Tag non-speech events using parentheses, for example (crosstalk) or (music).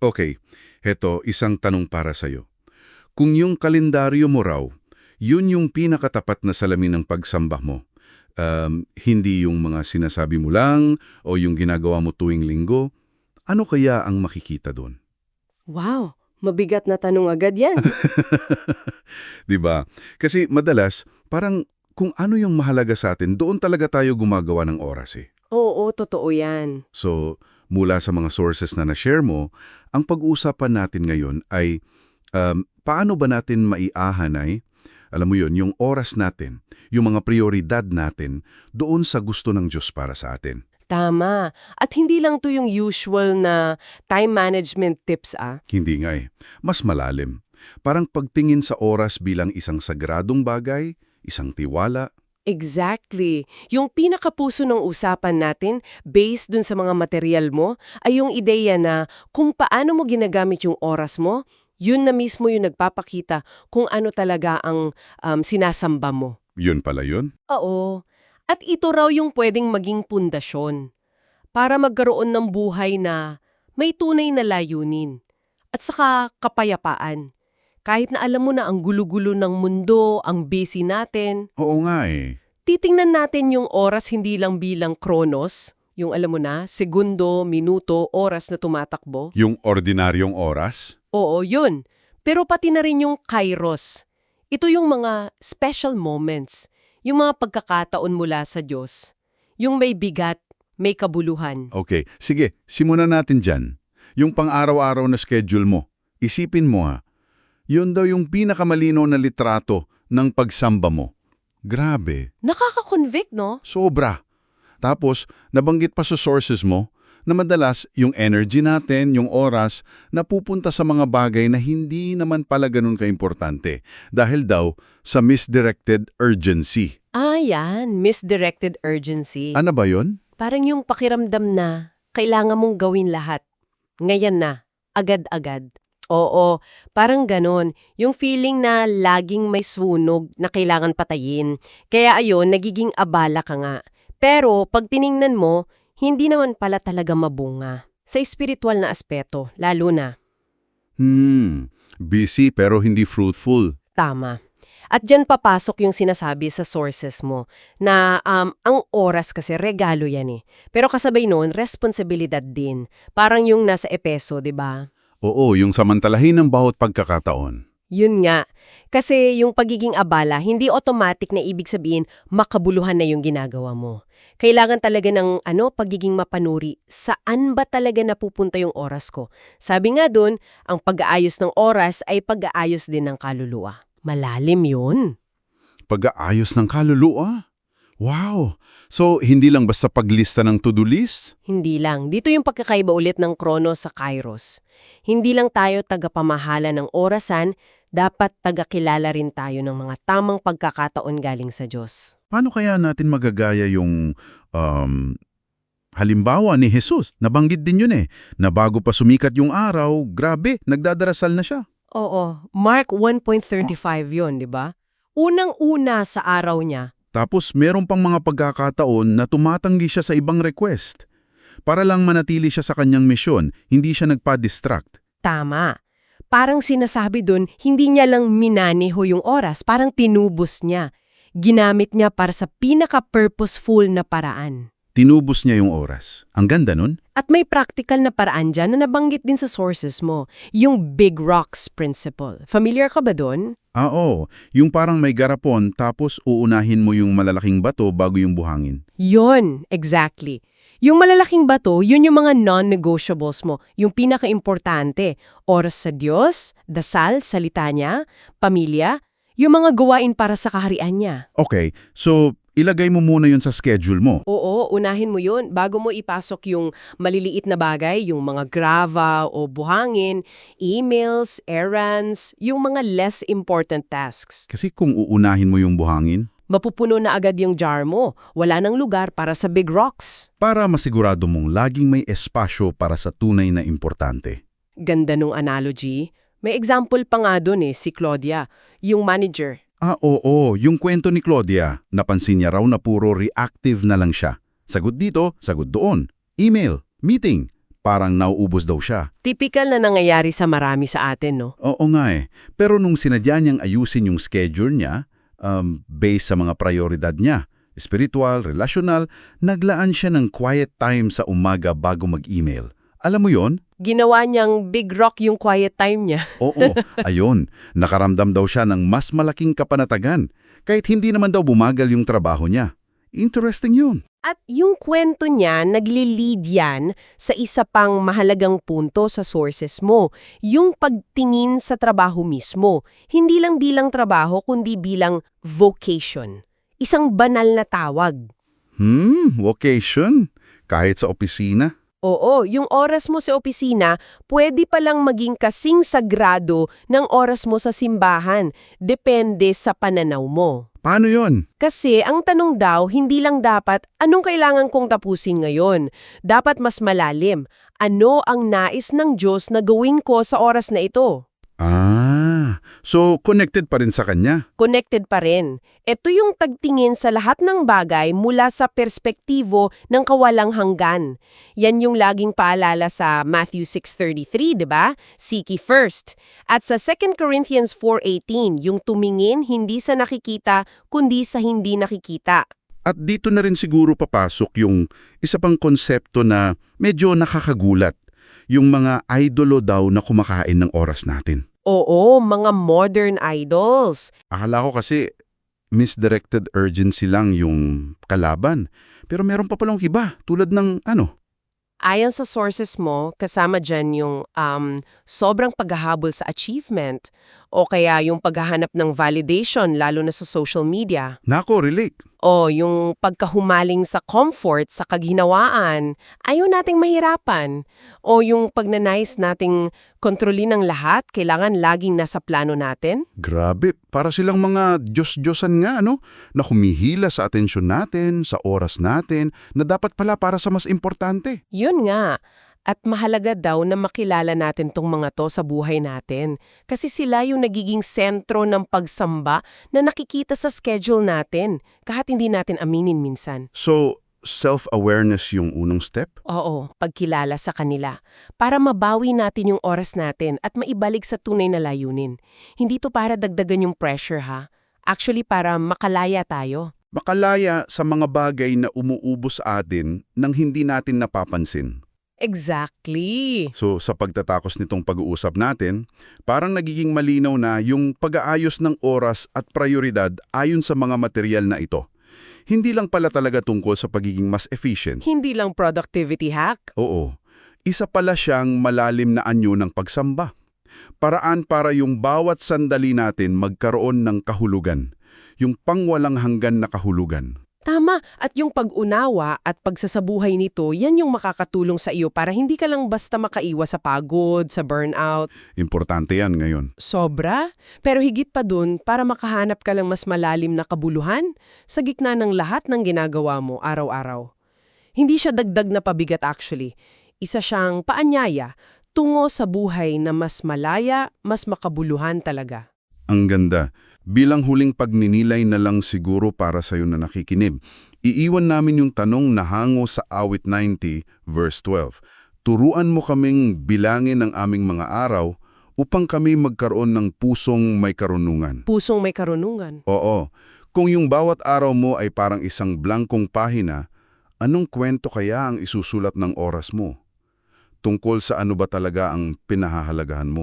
Okay, heto isang tanong para sa'yo. Kung yung kalendaryo mo raw, yun yung pinakatapat na salamin ng pagsamba mo, um, hindi yung mga sinasabi mo lang o yung ginagawa mo tuwing linggo, ano kaya ang makikita doon? Wow, mabigat na tanong agad yan. (laughs) 'Di ba? Kasi madalas, parang kung ano yung mahalaga sa atin, doon talaga tayo gumagawa ng oras eh. Oo, totoo yan. So, mula sa mga sources na na-share mo, ang pag-uusapan natin ngayon ay um, paano ba natin maiahanay, alam mo yun, yung oras natin, yung mga prioridad natin doon sa gusto ng Diyos para sa atin. Tama. At hindi lang to yung usual na time management tips ah. Hindi nga eh. Mas malalim. Parang pagtingin sa oras bilang isang sagradong bagay, isang tiwala, Exactly. Yung pinakapuso ng usapan natin, based dun sa mga material mo, ay yung ideya na kung paano mo ginagamit yung oras mo, yun na mismo yung nagpapakita kung ano talaga ang um, sinasamba mo. yun pala yun. Oo. At ito raw yung pwedeng maging pundasyon para magkaroon ng buhay na may tunay na layunin at saka kapayapaan. Kahit na alam mo na ang gulo-gulo ng mundo, ang busy natin, Oo nga eh. titingnan natin yung oras hindi lang bilang kronos, yung alam mo na, segundo, minuto, oras na tumatakbo. Yung ordinaryong oras? Oo, yun. Pero pati na rin yung kairos. Ito yung mga special moments, yung mga pagkakataon mula sa Diyos. Yung may bigat, may kabuluhan. Okay, sige, simulan natin dyan. Yung pang-araw-araw na schedule mo, isipin mo ha, yun daw yung pinakamalino na litrato ng pagsamba mo. Grabe, Nakaka-convict, no? sobra. Tapos, nabanggit pa sa sources mo na madalas yung energy natin, yung oras, napupunta sa mga bagay na hindi naman pala ganun kaimportante dahil daw sa misdirected urgency. Ah, yan. Misdirected urgency. Ano ba yun? Parang yung pakiramdam na kailangan mong gawin lahat. Ngayon na. Agad-agad. Oo, parang ganon. Yung feeling na laging may sunog na kailangan patayin. Kaya ayun, nagiging abala ka nga. Pero pag tiningnan mo, hindi naman pala talaga mabunga. Sa espiritual na aspeto, lalo na. Hmm, busy pero hindi fruitful. Tama. At dyan papasok yung sinasabi sa sources mo na um, ang oras kasi regalo yan eh. Pero kasabay noon, responsibilidad din. Parang yung nasa Epeso, di ba? Oo, yung samantalahin ng bawat pagkakataon. Yun nga. Kasi yung pagiging abala, hindi automatic na ibig sabihin makabuluhan na yung ginagawa mo. Kailangan talaga ng ano, pagiging mapanuri. Saan ba talaga napupunta yung oras ko? Sabi nga dun, ang pag-aayos ng oras ay pag-aayos din ng kaluluwa. Malalim yun. Pag-aayos ng kaluluwa? Wow! So, hindi lang basta paglista ng to-do list? Hindi lang. Dito yung pagkakaiba ulit ng Kronos sa Kairos. Hindi lang tayo tagapamahala ng orasan, dapat tagakilala rin tayo ng mga tamang pagkakataon galing sa Diyos. Paano kaya natin magagaya yung um, halimbawa ni Jesus? Nabanggit din yun eh, na bago pa sumikat yung araw, grabe, nagdadarasal na siya. Oo. Mark 1.35 yon di ba? Unang-una sa araw niya, Tapos meron pang mga pagkakataon na tumatanggi siya sa ibang request. Para lang manatili siya sa kanyang misyon, hindi siya nagpa-distract. tama. Parang sinasabi dun, hindi niya lang minaneho yung oras, parang tinubos niya. Ginamit niya para sa pinaka-purposeful na paraan. Tinubos niya yung oras. Ang ganda nun? At may practical na paraan dyan na nabanggit din sa sources mo, yung Big Rocks Principle. Familiar ka ba doon? Ah, oo. Yung parang may garapon tapos uunahin mo yung malalaking bato bago yung buhangin. Yon, exactly. Yung malalaking bato, yun yung mga non-negotiables mo, yung pinaka-importante. Oras sa Diyos, dasal, salita niya, pamilya, yung mga gawain para sa kaharian niya. Okay, so ilagay mo muna yun sa schedule mo. Oo, unahin mo yun bago mo ipasok yung maliliit na bagay, yung mga grava o buhangin, emails, errands, yung mga less important tasks. Kasi kung uunahin mo yung buhangin, Mapupuno na agad yung jar mo. Wala nang lugar para sa big rocks. para masigurado mong laging may espasyo para sa tunay na importante. Ganda nung analogy. May example pa nga dun eh, si Claudia, yung manager. Ah, oo, yung kwento ni Claudia, napansin niya raw na puro reactive na lang siya. Sagot dito, sagot doon. Email, meeting, parang nauubos daw siya. Typical na nangyayari sa marami sa atin, no? Oo nga eh. Pero nung sinadya niyang ayusin yung schedule niya, um, based sa mga prioridad niya, spiritual, relational, naglaan siya ng quiet time sa umaga bago mag-email. Alam mo yon? Ginawa niyang big rock yung quiet time niya. (laughs) Oo, ayun. Nakaramdam daw siya ng mas malaking kapanatagan, kahit hindi naman daw bumagal yung trabaho niya. Interesting yun. At yung kwento niya, nagli-lead yan sa isa pang mahalagang punto sa sources mo, yung pagtingin sa trabaho mismo. Hindi lang bilang trabaho, kundi bilang vocation. Isang banal na tawag. Hmm, vocation. Kahit sa opisina. Oo, yung oras mo sa opisina, pwede palang maging kasing sagrado ng oras mo sa simbahan. Depende sa pananaw mo. Paano yon? Kasi ang tanong daw, hindi lang dapat anong kailangan kong tapusin ngayon. Dapat mas malalim. Ano ang nais ng Diyos na gawin ko sa oras na ito? Ah, so connected pa rin sa kanya. Connected pa rin. Ito yung tagtingin sa lahat ng bagay mula sa perspektibo ng kawalang hanggan. Yan yung laging paalala sa Matthew 6.33, di ba? Seek ye first. At sa 2 Corinthians 4.18, yung tumingin hindi sa nakikita, kundi sa hindi nakikita. At dito na rin siguro papasok yung isa pang konsepto na medyo nakakagulat. Yung mga idolo daw na kumakain ng oras natin. Oo, mga modern idols. Akala ko kasi misdirected urgency lang yung kalaban. Pero meron pa palang iba, tulad ng ano? Ayon sa sources mo, kasama dyan yung um, sobrang paghahabol sa achievement o kaya yung paghahanap ng validation lalo na sa social media Nako, relate. o yung pagkahumaling sa comfort sa kaghinawaan, ayaw nating mahirapan o yung pagnanais nating kontrolin ng lahat, kailangan laging nasa plano natin. Grabe, para silang mga Diyos-Diyosan nga, no? Na humihila sa atensyon natin, sa oras natin, na dapat pala para sa mas importante. Yun nga. At mahalaga daw na makilala natin tong mga to sa buhay natin. Kasi sila yung nagiging sentro ng pagsamba na nakikita sa schedule natin, kahit hindi natin aminin minsan. So, self-awareness yung unang step? Oo, pagkilala sa kanila. Para mabawi natin yung oras natin at maibalik sa tunay na layunin. Hindi to para dagdagan yung pressure ha. Actually para makalaya tayo. Makalaya sa mga bagay na umuubos atin nang hindi natin napapansin. Exactly. So sa pagtatakos nitong pag-uusap natin, parang nagiging malinaw na yung pag-aayos ng oras at prioridad ayon sa mga material na ito. Hindi lang pala talaga tungkol sa pagiging mas efficient. Hindi lang productivity hack. Oo, isa pala siyang malalim na anyo ng pagsamba. Paraan para yung bawat sandali natin magkaroon ng kahulugan. Yung pangwalang hanggan na kahulugan. Tama, at yung pag-unawa at pagsasabuhay nito, yan yung makakatulong sa iyo para hindi ka lang basta makaiwas sa pagod, sa burnout. Importante yan ngayon. Sobra. Pero higit pa dun, para makahanap ka lang mas malalim na kabuluhan sa gitna ng lahat ng ginagawa mo araw-araw. Hindi siya dagdag na pabigat actually. Isa siyang paanyaya tungo sa buhay na mas malaya, mas makabuluhan talaga. Ang ganda. Bilang huling pagninilay na lang siguro para sa'yo na nakikinib, iiwan namin yung tanong na hango sa awit 90, verse 12. Turuan mo kaming bilangin ang aming mga araw upang kami magkaroon ng pusong may karunungan. Pusong may karunungan. Oo, kung yung bawat araw mo ay parang isang blankong pahina, anong kwento kaya ang isusulat ng oras mo? Tungkol sa ano ba talaga ang pinahahalagahan mo?